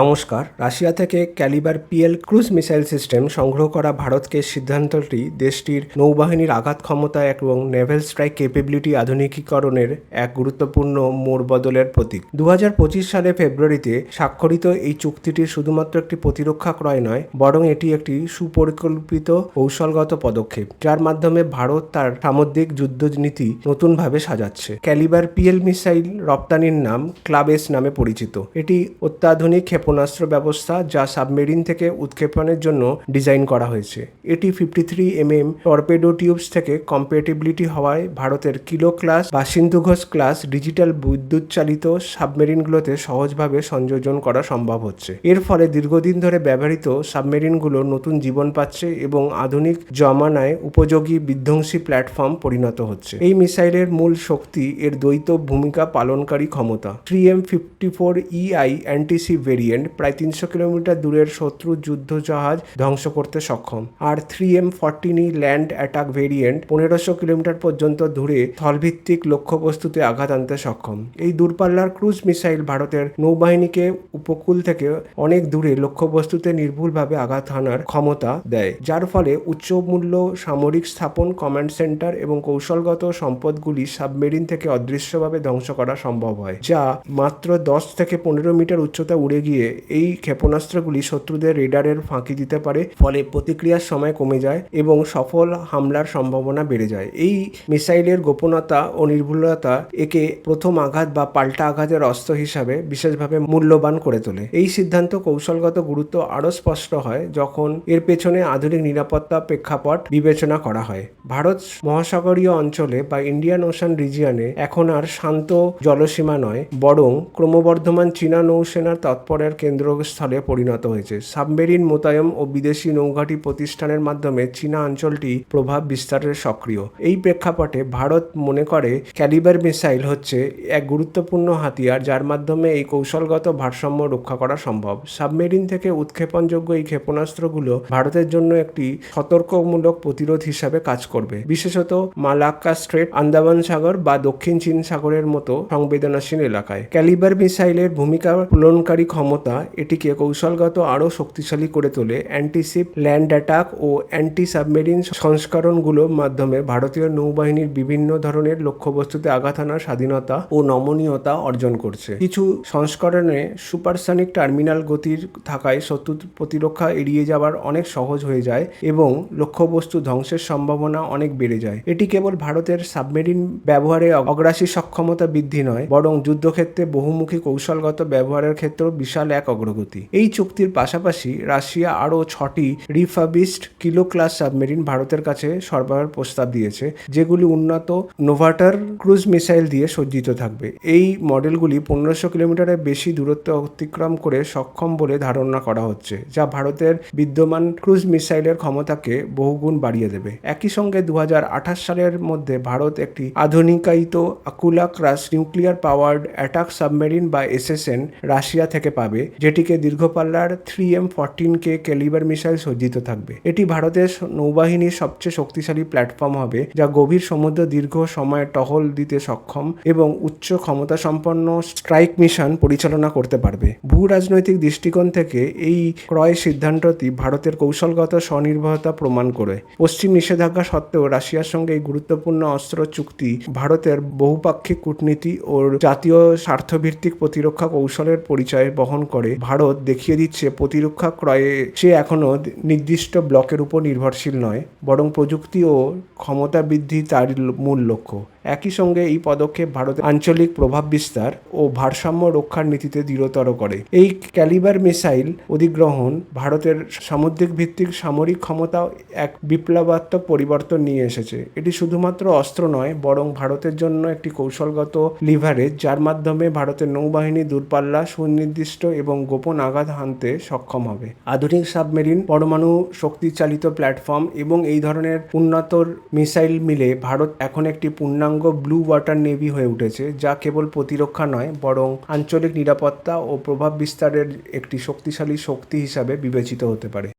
নমস্কার। রাশিয়া থেকে Kalibr P L cruise missile system সংগ্রহ করা ভারতকে সিদ্ধান্তটি দেশটির নৌবাহিনীর আঘাত ক্ষমতা এবং নেভেল স্ট্রাইক ক্যাপেবিলিটি আধুনিকীকরণের এক গুরুত্বপূর্ণ মোড় বদলের প্রতীক। দু সালে ফেব্রুয়ারিতে স্বাক্ষরিত এই চুক্তিটি শুধুমাত্র একটি প্রতিরক্ষা ক্রয় নয়, বরং এটি একটি সুপরিকল্পিত কৌশলগত পদক্ষেপ, যার মাধ্যমে ভারত তার সামুদ্রিক যুদ্ধনীতি নতুনভাবে সাজাচ্ছে। ক্যালিবার পিএল মিসাইল রপ্তানির নাম ক্লাবেস নামে পরিচিত। এটি অত্যাধুনিক ক্ষেপণাস্ত্র ব্যবস্থা যা সাবমেরিন থেকে উৎক্ষেপণের জন্য ডিজাইন করা হয়েছে। এটি fifty three M M torpedo tubes থেকে কম্পেটিবিলিটি হওয়ায় ভারতের কিলো ক্লাস বা সিন্ধুঘোষ ক্লাস ডিজিটাল বিদ্যুৎ চালিত সাবমেরিনগুলোতে সহজভাবে সংযোজন করা সম্ভব হচ্ছে। এর ফলে দীর্ঘদিন ধরে ব্যবহৃত সাবমেরিনগুলো নতুন জীবন পাচ্ছে এবং আধুনিক জমানায় উপযোগী বিধ্বংসী প্ল্যাটফর্ম পরিণত হচ্ছে। এই মিসাইলের মূল শক্তি এর দ্বৈত ভূমিকা পালনকারী ক্ষমতা। Three M fifty four E I antiship variant প্রায় তিনশো কিলোমিটার দূরের শত্রু যুদ্ধ জাহাজ ধ্বংস করতে সক্ষম। আর three M fourteen land attack variant পনেরোশো কিলোমিটার পর্যন্ত দূরে স্থলভিত্তিক লক্ষ্যবস্তুতে আঘাত আনতে সক্ষম। এই দূরপাল্লার ক্রুজ মিসাইল ভারতের নৌবাহিনীকে উপকূল থেকে অনেক দূরে লক্ষ্যবস্তুতে নির্ভুলভাবে আঘাত হানার ক্ষমতা দেয়, যার ফলে উচ্চ মূল্য সামরিক স্থাপন, কমান্ড সেন্টার এবং কৌশলগত সম্পদগুলি সাবমেরিন থেকে অদৃশ্যভাবে ধ্বংস করা সম্ভব হয়, যা মাত্র দশ থেকে পনেরো মিটার উচ্চতা উড়ে গিয়ে এই ক্ষেপণাস্ত্রগুলি শত্রুদের রেডারের ফাঁকি দিতে পারে, ফলে প্রতিক্রিয়ার সময় কমে যায় এবং সফল হামলার সম্ভাবনা বেড়ে যায়। এই মিসাইলের গোপনতা ও নির্ভুলতা একে প্রথম আঘাত বা পাল্টা আঘাতের অস্ত্র হিসাবে বিশেষভাবে মূল্যবান করে তোলে। এই সিদ্ধান্ত কৌশলগত গুরুত্ব আরও স্পষ্ট হয় যখন এর পেছনে আধুনিক নিরাপত্তা প্রেক্ষাপট বিবেচনা করা হয়। ভারত মহাসাগরীয় অঞ্চলে বা ইন্ডিয়ান ওশান রিজিয়নে এখন আর শান্ত জলসীমা নয়, বরং ক্রমবর্ধমান চীনা নৌসেনার তৎপরের কেন্দ্রস্থলে পরিণত হয়েছে। সাবমেরিন মোতায়েন ও বিদেশি নৌঘাটি প্রতিষ্ঠানের মাধ্যমে চীনা অঞ্চলটি প্রভাব বিস্তারের সক্রিয়। এই প্রেক্ষাপটে ভারত মনে করে ক্যালিবার মিসাইল হচ্ছে এক গুরুত্বপূর্ণ হাতিয়ার যার মাধ্যমে এই কৌশলগত ভারসাম্য রক্ষা করা সম্ভব। সাবমেরিন থেকে উৎক্ষেপণযোগ্য এই ক্ষেপণাস্ত্রগুলো ভারতের জন্য একটি সতর্কমূলক প্রতিরোধ হিসাবে কাজ করবে। বিশেষত মালাক্কা স্ট্রেট, আন্দামান সাগর বা দক্ষিণ চীন সাগরের মতো সংবেদনশীল এলাকায়। ক্যালিবার মিসাইলের ভূমিকা পূরণকারী ক্ষমতা এটিকে কৌশলগত আরও শক্তিশালী করে তোলে। অ্যান্টিসিপ ল্যান্ড অ্যাটাক ও অ্যান্টি সাবমেরিন সংস্করণগুলোর মাধ্যমে ভারতীয় নৌবাহিনীর বিভিন্ন ধরনের লক্ষ্যবস্তুতে আঘাত আনার স্বাধীনতা ও নমনীয়তা অর্জন করছে। কিছু সংস্করণে সুপারসনিক টার্মিনাল গতির থাকায় শত্রু প্রতিরক্ষা এড়িয়ে যাওয়ার অনেক সহজ হয়ে যায় এবং লক্ষ্যবস্তু ধ্বংসের সম্ভাবনা অনেক বেড়ে যায়। এটি কেবল ভারতের সাবমেরিন ব্যবহারে অগ্রাসী সক্ষমতা বৃদ্ধি নয়, বরং যুদ্ধক্ষেত্রে বহুমুখী কৌশলগত ব্যবহারের ক্ষেত্রেও বিশাল এক অগ্রগতি। এই চুক্তির পাশাপাশি রাশিয়া আরও ছটি রিফাবিস্ট কিলো ক্লাস সাবমেরিন ভারতের কাছে সরবরাহের প্রস্তাব দিয়েছে, যেগুলি উন্নত নোভাটার ক্রুজ মিসাইল দিয়ে সজ্জিত থাকবে। এই মডেলগুলি পনেরোশো কিলোমিটারের বেশি দূরত্ব অতিক্রম করে সক্ষম বলে ধারণা করা হচ্ছে, যা ভারতের বিদ্যমান ক্রুজ মিসাইলের ক্ষমতাকে বহুগুণ বাড়িয়ে দেবে। একই সঙ্গে দু হাজার আঠাশ সালের মধ্যে ভারত একটি আধুনিকায়িত Akula class nuclear powered attack submarine বা এসএসএন রাশিয়া থেকে পাবে। যেটিকে দীর্ঘপাল্লার three M fourteen K Kalibr missile সজ্জিত থাকবে। এটি ভারতের নৌবাহিনীর সবচেয়ে শক্তিশালী প্ল্যাটফর্ম হবে, যা গভীর সমুদ্র দীর্ঘ সময় টহল দিতে সক্ষম এবং উচ্চ ক্ষমতা সম্পন্ন স্ট্রাইক মিশন পরিচালনা করতে পারবে। ভূ রাজনৈতিক দৃষ্টিকোণ থেকে এই ক্রয় সিদ্ধান্তটি ভারতের কৌশলগত স্বনির্ভরতা প্রমাণ করে। পশ্চিম নিষেধাজ্ঞা সত্ত্বেও রাশিয়ার সঙ্গে এই গুরুত্বপূর্ণ অস্ত্র চুক্তি ভারতের বহুপাক্ষিক কূটনীতি ও জাতীয় স্বার্থভিত্তিক প্রতিরক্ষা কৌশলের পরিচয় বহন করে ভারত দেখিয়ে দিচ্ছে প্রতিরক্ষা ক্রয়ে সে এখনও নির্দিষ্ট ব্লকের উপর নির্ভরশীল নয়, বরং প্রযুক্তি ও ক্ষমতা বৃদ্ধি তার মূল লক্ষ্য। একই সঙ্গে এই পদক্ষেপ ভারতের আঞ্চলিক প্রভাব বিস্তার ও ভারসাম্য রক্ষার নীতিতে দৃঢ়তর করে। এই ক্যালিবার মিসাইল অধিগ্রহণ ভারতের সামুদ্রিক ভিত্তিক সামরিক ক্ষমতা এক বিপ্লবাত্মক পরিবর্তন নিয়ে এসেছে। এটি শুধুমাত্র অস্ত্র নয়, বরং ভারতের জন্য একটি কৌশলগত লিভারেজ যার মাধ্যমে ভারতের নৌবাহিনী দূরপাল্লা, সুনির্দিষ্ট এবং গোপন আঘাত হানতে সক্ষম হবে। আধুনিক সাবমেরিন, পরমাণু শক্তিচালিত প্ল্যাটফর্ম এবং এই ধরনের উন্নত মিসাইল মিলে ভারত এখন একটি পূর্ণাঙ্গ ব্লু ওয়াটার নেভি হয়ে উঠেছে, যা কেবল প্রতিরক্ষা নয়, বরং আঞ্চলিক নিরাপত্তা ও প্রভাব বিস্তারের একটি শক্তিশালী শক্তি হিসাবে বিবেচিত হতে পারে।